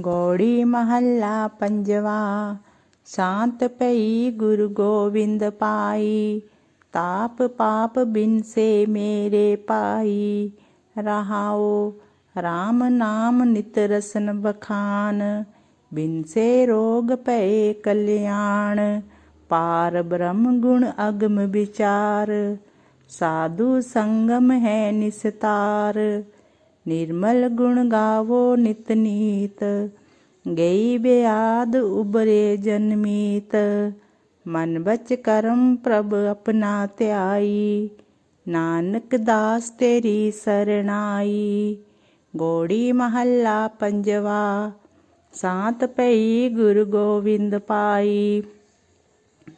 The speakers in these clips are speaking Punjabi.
ਗੌੜੀ ਮਹੱਲਾ ਪੰਜਵਾ। ਸ਼ਾਂਤ ਪਈ ਗੁਰੂ ਗੋਬਿੰਦ ਪਾਈ। ਤਾਪ ਪਾਪ ਬਿਨਸੇ ਮੇਰੇ ਪਾਈ ਰਹਾਓ RAM ਨਾਮ ਨਿਤ ਰਸਨ ਬਖਾਨ। ਬਿਨਸੇ ਰੋਗ ਪਏ ਕਲਿਆਣ। ਪਾਰ ਬ੍ਰਹਮ ਗੁਣ ਅਗਮ ਵਿਚਾਰ। ਸਾਧੂ ਸੰਗਮ ਹੈ ਨਿਸਤਾਰ। ਨਿਰਮਲ ਗੁਣ ਗਾਵੋ ਨਿਤ ਨੀਤ, ਗਈ ਬਿਆਦ ਉਬਰੇ ਜਨਮੀਤ ਮਨ ਬਚ ਕਰਮ ਪ੍ਰਭ ਆਪਣਾ ਧਿਆਈ, ਨਾਨਕ ਦਾਸ ਤੇਰੀ ਸਰਣਾਈ। ਗੋੜੀ ਮਹੱਲਾ ਪੰਜਵਾ, ਸਾਤ ਪਈ ਗੁਰੂ ਗੋਬਿੰਦ ਪਾਈ।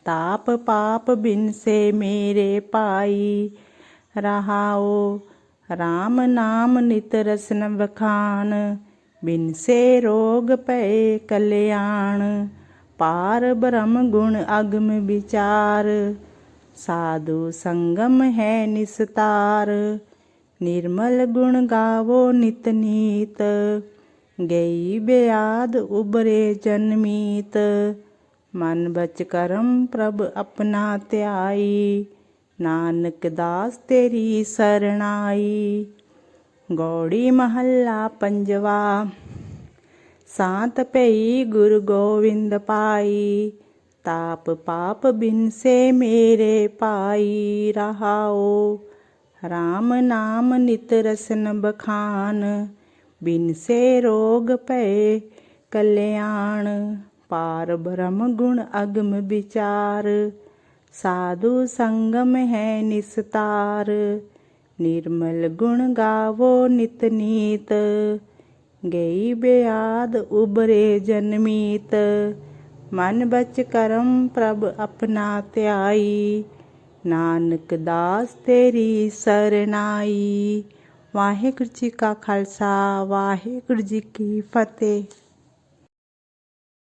ਤਾਪ ਪਾਪ ਬਿਨ ਸੇ ਮੇਰੇ ਪਾਈ। ਰਹਾਓ RAM ਨਾਮ ਨਿਤ ਰਸਨ ਵਖਾਨ ਬਿਨਸੇ ਰੋਗ ਪਏ ਕਲਿਆਣ, ਪਾਰ ਬ੍ਰਹਮ ਗੁਣ ਅਗਮ ਵਿਚਾਰ, ਸਾਧੂ ਸੰਗਮ ਹੈ ਨਿਸਤਾਰ, ਨਿਰਮਲ ਗੁਣ ਗਾਵੋ ਨਿਤ ਨੀਤ, ਗਈ ਬਿਆਦ ਉਬਰੇ ਜਨਮੀਤ ਮਨ ਬਚ ਕਰਮ ਪ੍ਰਭ ਆਪਣਾ ਧਿਆਈ। ਨਾਨਕ ਦਾਸ ਤੇਰੀ ਸਰਣਾਈ। ਗੌੜੀ ਮਹੱਲਾ ਪੰਜਵਾ, ਸਾਤ ਪਈ ਗੁਰ ਗੋਬਿੰਦ ਪਾਈ। ਤਾਪ ਪਾਪ ਬਿਨ ਸੇ ਮੇਰੇ ਪਾਈ ਰਹਾਓ। RAM ਨਾਮ ਨਿਤ ਰਸਨ ਬਖਾਨ ਬਿਨਸੇ ਰੋਗ ਭਏ ਕਲਿਆਣ। ਪਾਰ ਬ੍ਰਹਮ ਗੁਣ ਅਗਮ ਵਿਚਾਰ ਸਾਧੂ ਸੰਗਮ ਹੈ ਨਿਸਤਾਰ, ਨਿਰਮਲ ਗੁਣ ਗਾਵੋ ਨਿਤ ਨੀਤ, ਗਈ ਬਿਆਦ ਉਬਰੇ ਜਨਮੀਤ ਮਨ ਬਚ ਕਰਮ ਪ੍ਰਭ ਆਪਣਾ ਧਿਆਈ, ਨਾਨਕ ਦਾਸ ਤੇਰੀ ਸਰਨਾਈ ਵਾਹਿਗੁਰੂ ਜੀ ਕਾ ਖਾਲਸਾ, ਵਾਹਿਗੁਰੂ ਜੀ ਕੀ ਫਤਿਹ।